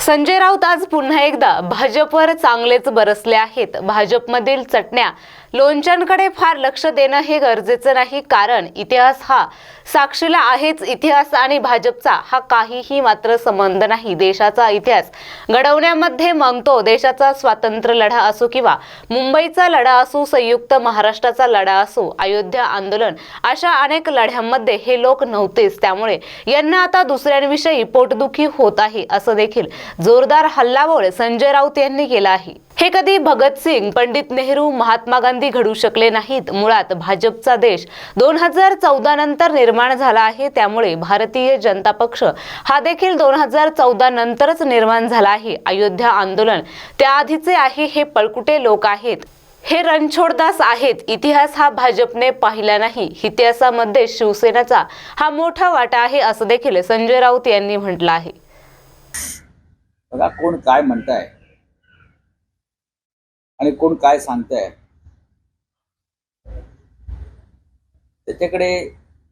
संजय राऊत आज पुन्हा एकदा भाजपवर चांगलेच बरसले आहेत. भाजपमधील चटण्या लोणच्यांकडे फार लक्ष देणं हे गरजेचं नाही कारण इतिहास हा साक्षीला आहेच इतिहास आणि भाजपचा हा काहीही मात्र संबंध नाही. देशाचा इतिहास घडवण्यामध्ये मग तो देशाचा स्वातंत्र्य लढा असो किंवा मुंबईचा लढा असो संयुक्त महाराष्ट्राचा लढा असो अयोध्या आंदोलन अशा अनेक लढ्यांमध्ये हे लोक नव्हतेच. त्यामुळे यांना आता दुसऱ्यांविषयी पोटदुखी होत आहे असं देखील जोरदार हल्लाबोळ संजय राऊत यांनी केला आहे. हे कधी भगतसिंग पंडित नेहरू महात्मा गांधी घडू शकले नाहीत. मुळात भाजपचा देश दोन हजार चौदा नंतर निर्माण झाला आहे. त्यामुळे भारतीय जनता पक्ष हा देखील दोन हजार चौदा नंतरच निर्माण झाला आहे. अयोध्या आंदोलन त्याआधीचे आहे हे पळकुटे लोक आहेत. हे रणछोडदास आहेत. इतिहास हा भाजपने पाहिला नाही. इतिहासामध्ये शिवसेनेचा हा मोठा वाटा आहे असं देखील संजय राऊत यांनी म्हटलं आहे. बघा कोण काय म्हणताय? आणि कोण काय सांगताय. त्याच्याकडे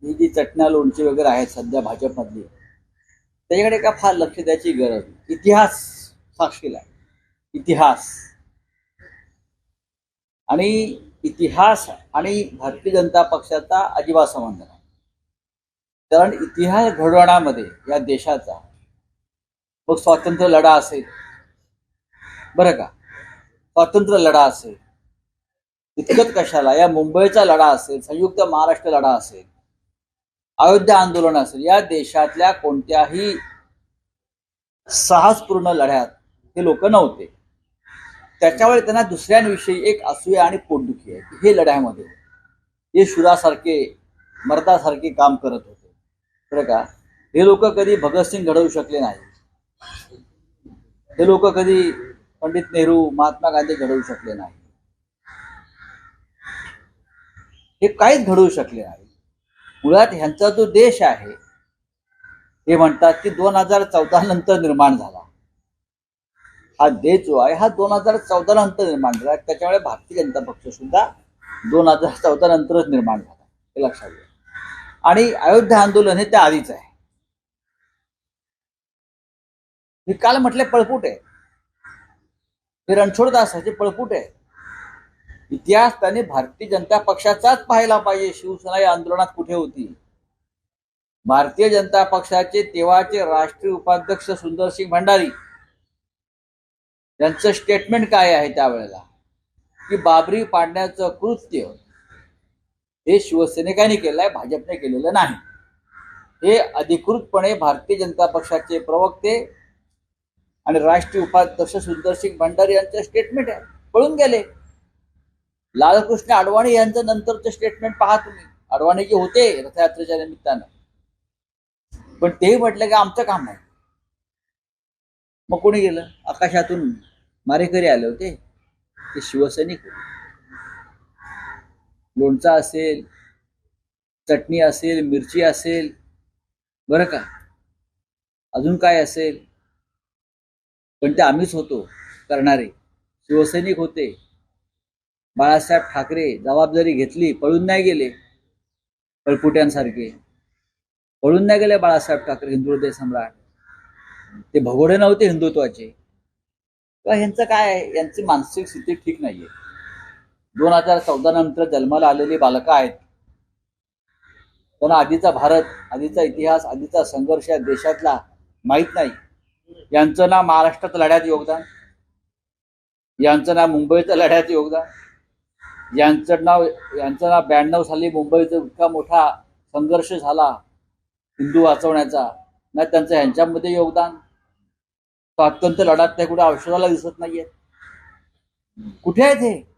ही जी चटण्या लोणची वगैरे आहेत सध्या भाजपमधली त्याच्याकडे का फार लक्ष द्यायची गरज इतिहास साक्षीला आहे. इतिहास. आणि इतिहास आणि भारतीय जनता पक्षाचा अजिबात संबंध नाही. कारण इतिहास घडवण्यामध्ये या देशाचा मग स्वातंत्र्य लढा असेल. बरं का? स्वातंत्र्य लढा असेल. इतकंच कशाला? या मुंबईचा लढा असेल संयुक्त महाराष्ट्र लढा असेल अयोध्या आंदोलन असेल या देशातल्या कोणत्याही साहसपूर्ण लढ्यात हे लोक नव्हते. त्याच्यामुळे त्यांना दुसऱ्यांविषयी एक असूया आणि पोटदुखी आहे. की हे लढ्यामध्ये हे शुरासारखे मर्दासारखे काम करत होते. बरं का? हे लोक कधी भगतसिंग घडवू शकले नाही. हे लोक कधी पंडित नेहरू महात्मा गांधी घडवू शकले नाही. हे काहीच घडवू शकले नाही. मुळात ह्यांचा जो देश आहे हे म्हणतात की दोन हजार चौदा नंतर निर्माण झाला. हा देश जो आहे हा दोन हजार चौदा नंतर निर्माण झाला. त्याच्यामुळे भारतीय जनता पक्ष सुद्धा दोन हजार चौदा नंतरच निर्माण झाला. हे लक्षात घ्या. आणि अयोध्या आंदोलन हे त्या आधीच आहे. हे काल म्हटले पळपुट आहे. हे रणछोडदासाचे पळपुट आहे इतिहास त्याने भारतीय जनता पक्षाचाच पाहायला पाहिजे. शिवसेना या आंदोलनात कुठे होती? भारतीय जनता पक्षाचे तेव्हाचे राष्ट्रीय उपाध्यक्ष सुंदरसिंग भंडारी. यांचं स्टेटमेंट काय आहे त्यावेळेला? की बाबरी पाडण्याचं कृत्य हे शिवसैनिकांनी केलंय भाजपने केलेलं नाही. हे अधिकृतपणे भारतीय जनता पक्षाचे प्रवक्ते आणि राष्ट्रीय उपाध्यक्ष सुंदरसिंग भंडारी यांचं स्टेटमेंट आहे. पळून गेले. लालकृष्ण अडवाणी यांचं नंतरचं स्टेटमेंट पहा तुम्ही. अडवाणी जे होते रथयात्रेच्या निमित्तानं. पण तेही म्हटलं की आमचं काम नाही मग कोणी गेलं? आकाशातून मारेकरी आले होते. ते शिवसैनिक होते. लोणचा असेल चटणी असेल मिरची असेल बरं का? अजून काय असेल? पण ते आम्हीच होतो करणारे. शिवसैनिक होते. बाळासाहेब ठाकरे जबाबदारी घेतली पळून नाही गेले. पळपुट्यांसारखे पळून नाही गेले बाळासाहेब ठाकरे हिंदू सम्राट. ते भगोडे नव्हते हिंदुत्वाचे. किंवा ह्यांचं काय आहे? यांची मानसिक स्थिती ठीक नाहीये. दोन हजार चौदा नंतर जन्माला आलेली बालकं आहेत. त्यांना आधीचा भारत आधीचा इतिहास आधीचा संघर्ष या देशातला माहीत नाही. यांचं ना महाराष्ट्रात लढ्यात योगदान. यांचं ना मुंबईचं लढ्यात योगदान. यांचं नाव यांचं ना ब्याण्णव साली मुंबईचा इतका मोठा संघर्ष झाला हिंदू वाचवण्याचा. ना त्यांचं ह्यांच्यामध्ये योगदान. स्वातंत्र्य लढ्यात ते कुठे औषधाला दिसत नाहीये. कुठे आहेत हे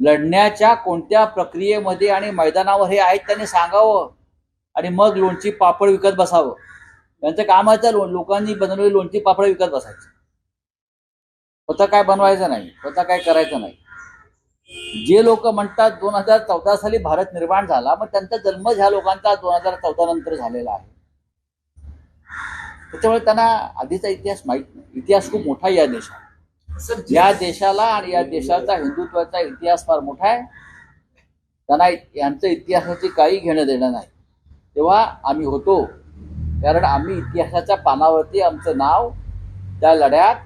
लढण्याच्या कोणत्या प्रक्रियेमध्ये आणि मैदानावर हे आहेत त्यांनी सांगावं. आणि मग लोणची पापड विकत बसावं. त्यांचं काम आहे त्या लो- लोकांनी बनवलेली लोणची पापड विकत बसायची. स्वतः काय बनवायचं नाही स्वतः काय करायचं नाही. जे लोक म्हणतात दोन हजार चौदा साली भारत निर्माण झाला मग त्यांचा जन्म ह्या लोकांचा दोन हजार चौदा नंतर झालेला आहे. त्याच्यामुळे त्यांना आधीचा इतिहास माहीत नाही. इतिहास खूप मोठा आहे या देशात. या देशाला आणि या देशाचा हिंदुत्वाचा इतिहास फार मोठा आहे. त्यांना यांचं इतिहासाची काही घेणं देणं नाही. तेव्हा आम्ही होतो. कारण आम्ही इतिहासाच्या पानावरती आमचं नाव त्या लढ्यात